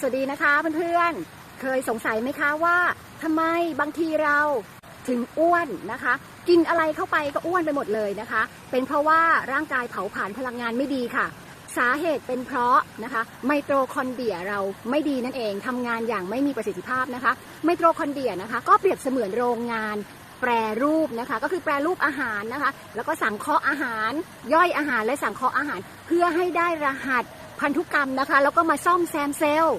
สวัสดีนะคะเพื่อนๆ เคยสงสัยไหมคะว่าทำไมบางทีเราถึงอ้วนนะคะ กินอะไรเข้าไปก็อ้วนไปหมดเลยนะคะ เป็นเพราะว่าร่างกายเผาผลาญพลังงานไม่ดีค่ะ สาเหตุเป็นเพราะนะคะไมโตคอนเดรียเราไม่ดีนั่นเองทำงานอย่างไม่มีประสิทธิภาพนะคะไมโตคอนเดรียนะคะ ก็เปรียบเสมือนโรงงานแปรรูปนะคะ ก็คือแปรรูปอาหารนะคะ แล้วก็สังเคราะห์อาหาร ย่อยอาหารและสังเคราะห์อาหาร เพื่อให้ได้รหัส พันธุกรรมนะคะ แล้วก็มาซ่อมแซมเซลล์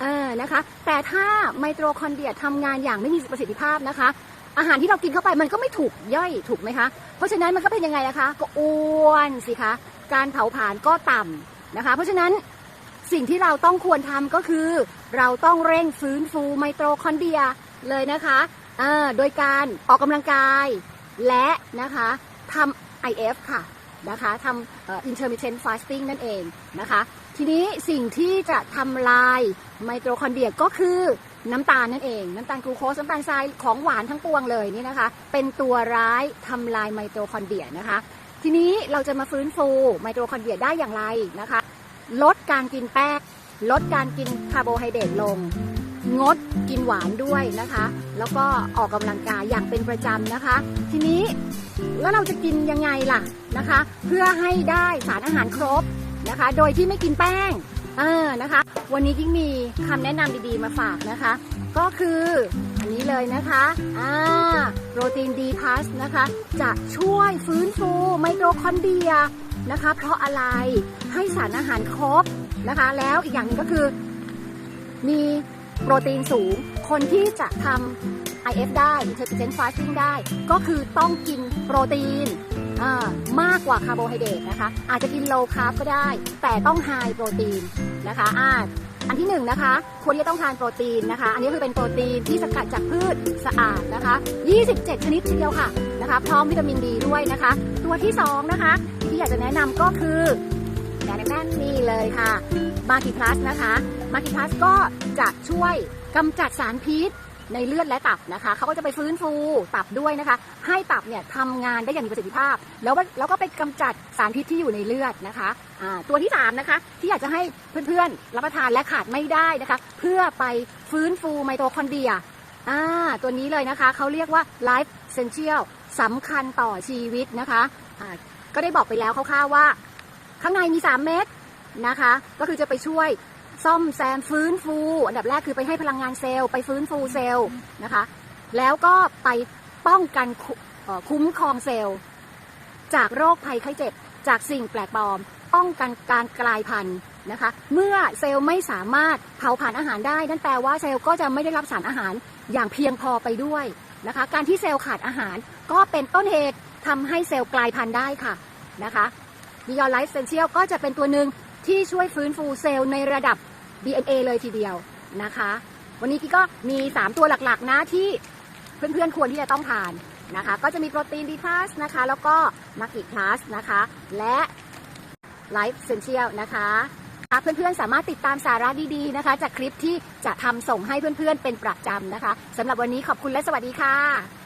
เออนะคะ แต่ถ้าไมโตคอนเดรียทำงานอย่างไม่มีประสิทธิภาพนะคะ อาหารที่เรากินเข้าไปมันก็ไม่ถูกย่อยถูกไหมคะ เพราะฉะนั้นมันก็เป็นยังไงนะคะ ก็อ้วนสิคะ การเผาผลาญก็ต่ำนะคะ เพราะฉะนั้นสิ่งที่เราต้องควรทำก็คือ เราต้องเร่งฟื้นฟูไมโตคอนเดรียเลยนะคะอ่าโดยการออกกำลังกายและนะคะทำ IF ค่ะนะคะทำอ่อ intermittent fasting นั่นเองนะคะ ทีนี้สิ่งที่จะทำลายไมโตคอนเดรียก็คือน้ำตาลนั่นเอง น้ำตาลกลูโคสน้ำตาลทรายของหวานทั้งปวงเลยนี่นะคะ เป็นตัวร้ายทำลายไมโตคอนเดรียนะคะ ทีนี้เราจะมาฟื้นฟูไมโตคอนเดรียได้อย่างไรนะคะ ลดการกินแป้งลดการกินคาร์โบไฮเดรตลง งดกินหวานด้วยนะคะ แล้วก็ออกกำลังกายอย่างเป็นประจำนะคะ ทีนี้แล้วเราจะกินยังไงล่ะนะคะ เพื่อให้ได้สารอาหารครบ นะคะ โดยที่ไม่กินแป้งเออนะคะ วันนี้ยิ่งมีคำแนะนำดีๆมาฝากนะคะ ก็คืออันนี้เลยนะคะอ่าโปรตีนดีพัสนะคะ จะช่วยฟื้นฟูไมโตคอนเดรียนะคะ เพราะอะไรให้สารอาหารครบนะคะ แล้วอีกอย่างนึงก็คือ มีโปรตีนสูง คนที่จะทำ IF ได้ intermittent fasting ได้ ก็คือต้องกินโปรตีน มากกว่าคาร์โบไฮเดรตนะคะ อาจจะกิน low carb ก็ได้ แต่ต้อง high โปรตีนนะคะอ่าอันที่หนึ่งนะคะควรจะต้องทานโปรตีนนะคะ อันนี้คือเป็นโปรตีนที่สกัดจากพืชสะอาดนะคะ 27 ชนิดทีเดียวค่ะนะคะพร้อมวิตามินดีด้วยนะคะ ตัวที่สองนะคะ ที่อยากจะแนะนำก็คืออย่างแน่นนี่เลยค่ะมากิพลัสนะคะมากิพลัสก็จะช่วยกำจัดสารพิษ ในเลือดและตับนะคะเขาก็จะไปฟื้นฟูตับด้วยนะคะ ให้ตับเนี่ยทำงานได้อย่างมีประสิทธิภาพ แล้วว่าแล้วก็ไปกำจัดสารพิษที่อยู่ในเลือดนะคะตัวที่สามนะคะที่อยากจะให้เพื่อนๆรับประทานและขาดไม่ได้นะคะ เพื่อไปฟื้นฟูไมโตคอนเดรียตัวนี้เลยนะคะเขาเรียกว่า Life Essential สำคัญต่อชีวิตนะคะก็ได้บอกไปแล้วคร่าวๆว่า ข้างในมี 3 เม็ดนะคะ ก็คือจะไปช่วย ซ่อมแซมฟื้นฟู อันดับแรกคือไปให้พลังงานเซลล์ไปฟื้นฟูเซลล์นะคะ แล้วก็ไปป้องกันคุ้มครองเซลล์ จากโรคภัยไข้เจ็บ จากสิ่งแปลกปลอม ป้องกันการกลายพันธุ์นะคะ เมื่อเซลล์ไม่สามารถเผาผลาญอาหารได้ นั่นแปลว่าเซลล์ก็จะไม่ได้รับสารอาหารอย่างเพียงพอไปด้วยนะคะ การที่เซลล์ขาดอาหารก็เป็นต้นเหตุทำให้เซลล์กลายพันธุ์ได้ค่ะนะคะ Beyond Life Essential ก็จะเป็นตัวหนึ่ง ที่ช่วยฟื้นฟูเซลล์ในระดับ DNA เลยทีเดียวนะคะ วันนี้พี่ก็มี 3 ตัวหลักๆนะที่เพื่อนๆควรที่จะต้องทานนะคะ ก็จะมีโปรตีนดีพลัสนะคะ แล้วก็มักกิพลัสนะคะ และ Life Essential นะคะเพื่อนๆ สามารถติดตามสาระดีๆนะคะ จากคลิปที่จะทำส่งให้เพื่อนๆ เป็นประจำนะคะสำหรับวันนี้ขอบคุณและสวัสดีค่ะ